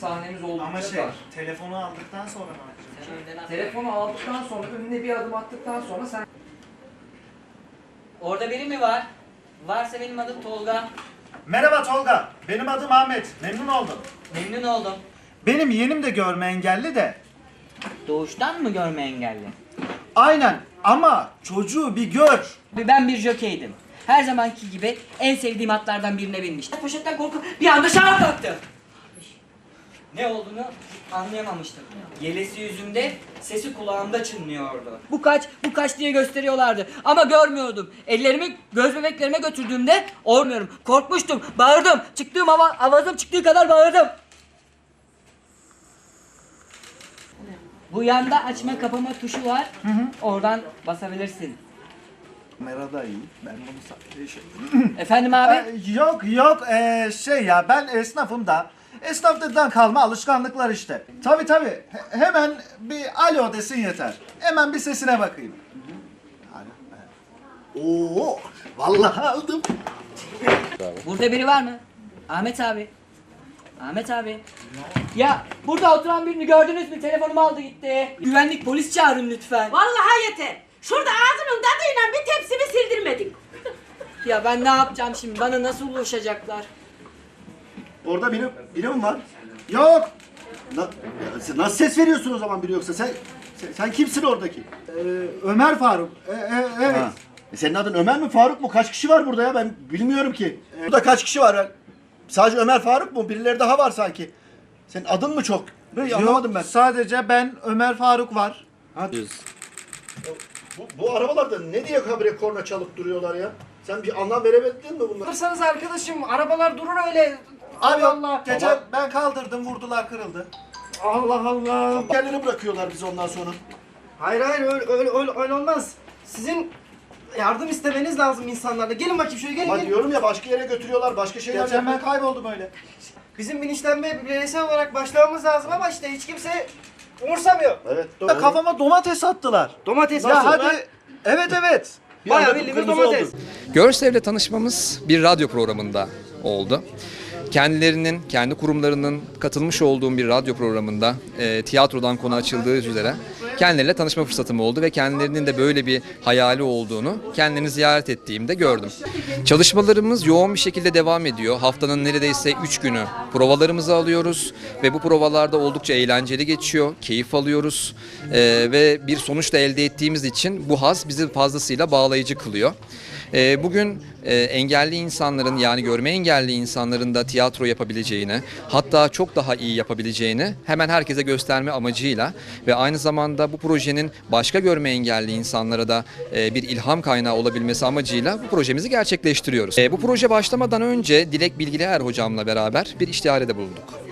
sahnemiz oldukça Ama şey, dar. telefonu aldıktan sonra ne yapacağız? Telefonu aldıktan sonra önüne bir adım attıktan sonra sen Orada biri mi var? Varsa benim adım Tolga. Merhaba Tolga, benim adım Ahmet. Memnun oldum. Memnun oldum. Benim yeğenim de görme engelli de. Doğuştan mı görme engelli? Aynen ama çocuğu bir gör. Ben bir jokeydim. Her zamanki gibi en sevdiğim atlardan birine binmiştim. Poşetten korkup bir anda şaha kalktı. Ne olduğunu anlayamamıştım. Yelesi yüzümde, sesi kulağımda çınlıyordu. Bu kaç, bu kaç diye gösteriyorlardı. Ama görmüyordum. Ellerimi göz bebeklerime götürdüğümde olmuyorum. Korkmuştum, bağırdım. Çıktığım hava, avazım çıktığı kadar bağırdım. Bu yanda açma kapama tuşu var. Oradan basabilirsin. Kamerada iyi. Ben bunu sadece şey... Efendim abi? Ee, yok yok ee, şey ya ben esnafım da. Esnaflıktan kalma alışkanlıklar işte. Tabi tabi hemen bir alo desin yeter. Hemen bir sesine bakayım. Oo, vallahi aldım. Burada biri var mı? Ahmet abi. Ahmet abi. Ya burada oturan birini gördünüz mü? Telefonumu aldı gitti. Güvenlik polis çağırın lütfen. Vallahi yeter. Şurada ağzının tadıyla bir tepsimi sildirmedik. Ya ben ne yapacağım şimdi? Bana nasıl ulaşacaklar? Orada biri, biri mi var? Yok. Na- nasıl ses veriyorsun o zaman biri yoksa? Sen sen, sen kimsin oradaki? Ee, Ömer Faruk. Ee, e, evet. Ha. E senin adın Ömer mi Faruk mu? Kaç kişi var burada ya? Ben bilmiyorum ki. Burada kaç kişi var? Ben- Sadece Ömer Faruk mu? Birileri daha var sanki. Senin adın mı çok? Ne anlamadım ben. Sadece ben Ömer Faruk var. Ha, bu, bu arabalarda ne diye habire korna çalıp duruyorlar ya? Sen bir anlam veremedin mi bunlara? Alırsanız arkadaşım arabalar durur öyle. Abi Allah. Geçen ben kaldırdım vurdular kırıldı. Allah Allah. Kendini bırakıyorlar bizi ondan sonra. Hayır hayır öyle, öyle, öyle, öyle olmaz. Sizin yardım istemeniz lazım insanlarda. Gelin bakayım şöyle gelin Ama gelin. diyorum ya başka yere götürüyorlar, başka şeyler Geçen ben kayboldum öyle. Bizim bilinçlenmeye bireysel olarak başlamamız lazım ama işte hiç kimse umursamıyor. Evet, Ya doğru. Kafama domates attılar. Domates Ya hadi. Evet evet. Bayağı kırmızı domates. oldu. Görsev'le tanışmamız bir radyo programında oldu. Kendilerinin, kendi kurumlarının katılmış olduğum bir radyo programında e, tiyatrodan konu açıldığı üzere kendileriyle tanışma fırsatım oldu ve kendilerinin de böyle bir hayali olduğunu kendilerini ziyaret ettiğimde gördüm. Çalışmalarımız yoğun bir şekilde devam ediyor. Haftanın neredeyse 3 günü provalarımızı alıyoruz ve bu provalarda oldukça eğlenceli geçiyor, keyif alıyoruz E, ve bir sonuç da elde ettiğimiz için bu haz bizi fazlasıyla bağlayıcı kılıyor. E, bugün e, engelli insanların yani görme engelli insanların da tiyatro yapabileceğini hatta çok daha iyi yapabileceğini hemen herkese gösterme amacıyla ve aynı zamanda bu projenin başka görme engelli insanlara da e, bir ilham kaynağı olabilmesi amacıyla bu projemizi gerçekleştiriyoruz. E, bu proje başlamadan önce Dilek Bilgiler hocamla beraber bir iştiharede bulunduk.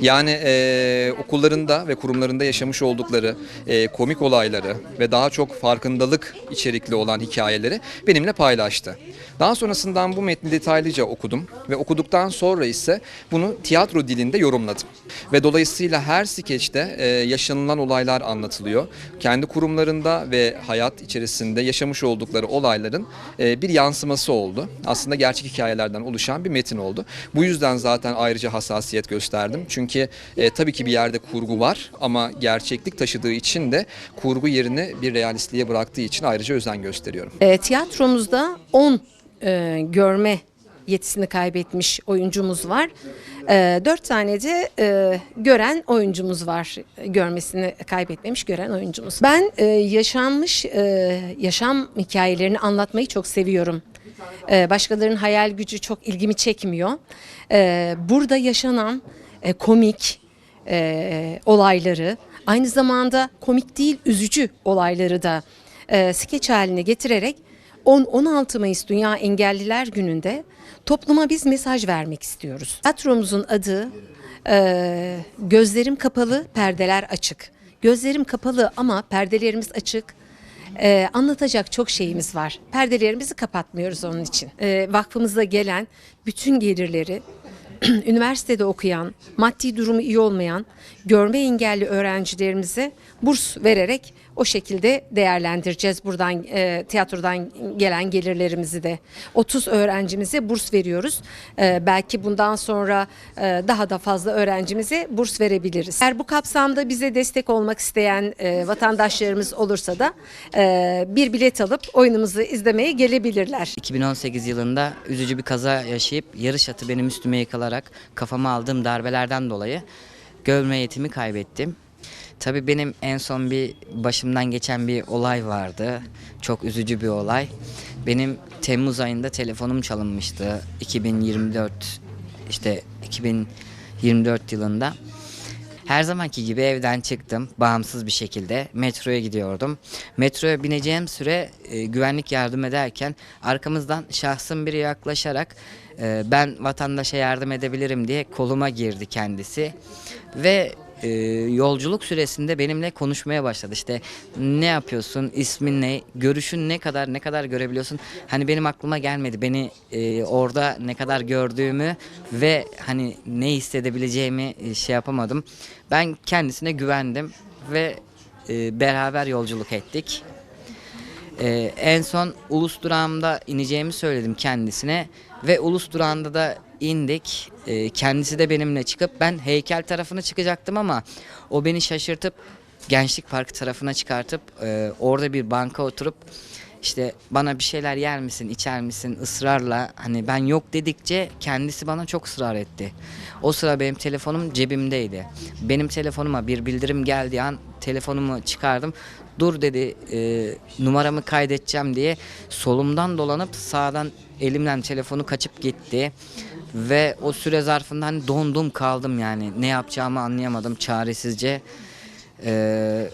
Yani e, okullarında ve kurumlarında yaşamış oldukları e, komik olayları ve daha çok farkındalık içerikli olan hikayeleri benimle paylaştı. Daha sonrasından bu metni detaylıca okudum ve okuduktan sonra ise bunu tiyatro dilinde yorumladım. Ve dolayısıyla her skeçte e, yaşanılan olaylar anlatılıyor. Kendi kurumlarında ve hayat içerisinde yaşamış oldukları olayların e, bir yansıması oldu. Aslında gerçek hikayelerden oluşan bir metin oldu. Bu yüzden zaten ayrıca hassasiyet gösterdim. Çünkü e, tabii ki bir yerde kurgu var ama gerçeklik taşıdığı için de kurgu yerini bir realistliğe bıraktığı için ayrıca özen gösteriyorum. E, tiyatromuzda 10 e, görme yetisini kaybetmiş oyuncumuz var. E, 4 tane de e, gören oyuncumuz var. Görmesini kaybetmemiş gören oyuncumuz. Ben e, yaşanmış e, yaşam hikayelerini anlatmayı çok seviyorum. E, başkalarının hayal gücü çok ilgimi çekmiyor. E, burada yaşanan e, komik e, olayları aynı zamanda komik değil üzücü olayları da e, skeç haline getirerek 10-16 Mayıs Dünya Engelliler Günü'nde topluma biz mesaj vermek istiyoruz. Tiyatromuzun adı e, Gözlerim Kapalı, Perdeler Açık. Gözlerim kapalı ama perdelerimiz açık. E, anlatacak çok şeyimiz var. Perdelerimizi kapatmıyoruz onun için. E, vakfımıza gelen bütün gelirleri üniversitede okuyan, maddi durumu iyi olmayan, görme engelli öğrencilerimize burs vererek o şekilde değerlendireceğiz buradan e, tiyatrodan gelen gelirlerimizi de. 30 öğrencimize burs veriyoruz. E, belki bundan sonra e, daha da fazla öğrencimize burs verebiliriz. Eğer bu kapsamda bize destek olmak isteyen e, vatandaşlarımız olursa da e, bir bilet alıp oyunumuzu izlemeye gelebilirler. 2018 yılında üzücü bir kaza yaşayıp yarış atı benim üstüme yıkılarak kafama aldığım darbelerden dolayı görme yetimi kaybettim. Tabii benim en son bir başımdan geçen bir olay vardı. Çok üzücü bir olay. Benim Temmuz ayında telefonum çalınmıştı. 2024 işte 2024 yılında. Her zamanki gibi evden çıktım bağımsız bir şekilde metroya gidiyordum. Metroya bineceğim süre e, güvenlik yardım ederken arkamızdan şahsın biri yaklaşarak e, ben vatandaşa yardım edebilirim diye koluma girdi kendisi ve e, yolculuk süresinde benimle konuşmaya başladı. İşte ne yapıyorsun, ismin ne, görüşün ne kadar, ne kadar görebiliyorsun. Hani benim aklıma gelmedi. Beni e, orada ne kadar gördüğümü ve hani ne hissedebileceğimi e, şey yapamadım. Ben kendisine güvendim ve e, beraber yolculuk ettik. Ee, en son Ulus durağımda ineceğimi söyledim kendisine ve Ulus durağında da indik. Ee, kendisi de benimle çıkıp ben heykel tarafına çıkacaktım ama o beni şaşırtıp Gençlik Parkı tarafına çıkartıp e, orada bir banka oturup işte bana bir şeyler yer misin, içer misin ısrarla hani ben yok dedikçe kendisi bana çok ısrar etti. O sıra benim telefonum cebimdeydi. Benim telefonuma bir bildirim geldiği an telefonumu çıkardım. Dur dedi e, numaramı kaydedeceğim diye solumdan dolanıp sağdan elimden telefonu kaçıp gitti. Ve o süre zarfında hani dondum kaldım yani ne yapacağımı anlayamadım çaresizce. Ee,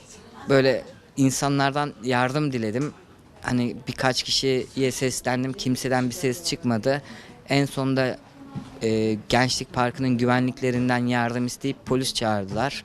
böyle insanlardan yardım diledim. Hani birkaç kişiye seslendim. Kimseden bir ses çıkmadı. En sonunda e, Gençlik Parkı'nın güvenliklerinden yardım isteyip polis çağırdılar.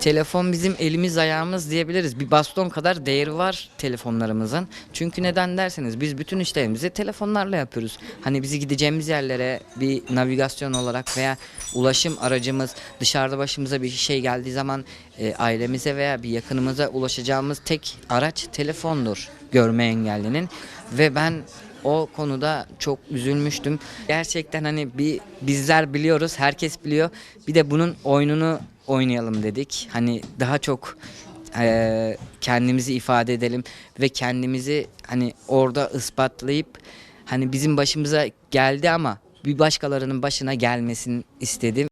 Telefon bizim elimiz ayağımız diyebiliriz. Bir baston kadar değeri var telefonlarımızın. Çünkü neden derseniz biz bütün işlerimizi telefonlarla yapıyoruz. Hani bizi gideceğimiz yerlere bir navigasyon olarak veya ulaşım aracımız dışarıda başımıza bir şey geldiği zaman e, ailemize veya bir yakınımıza ulaşacağımız tek araç telefondur görme engellinin. Ve ben o konuda çok üzülmüştüm. Gerçekten hani bir bizler biliyoruz, herkes biliyor. Bir de bunun oyununu oynayalım dedik. Hani daha çok eee, kendimizi ifade edelim ve kendimizi hani orada ispatlayıp hani bizim başımıza geldi ama bir başkalarının başına gelmesin istedim.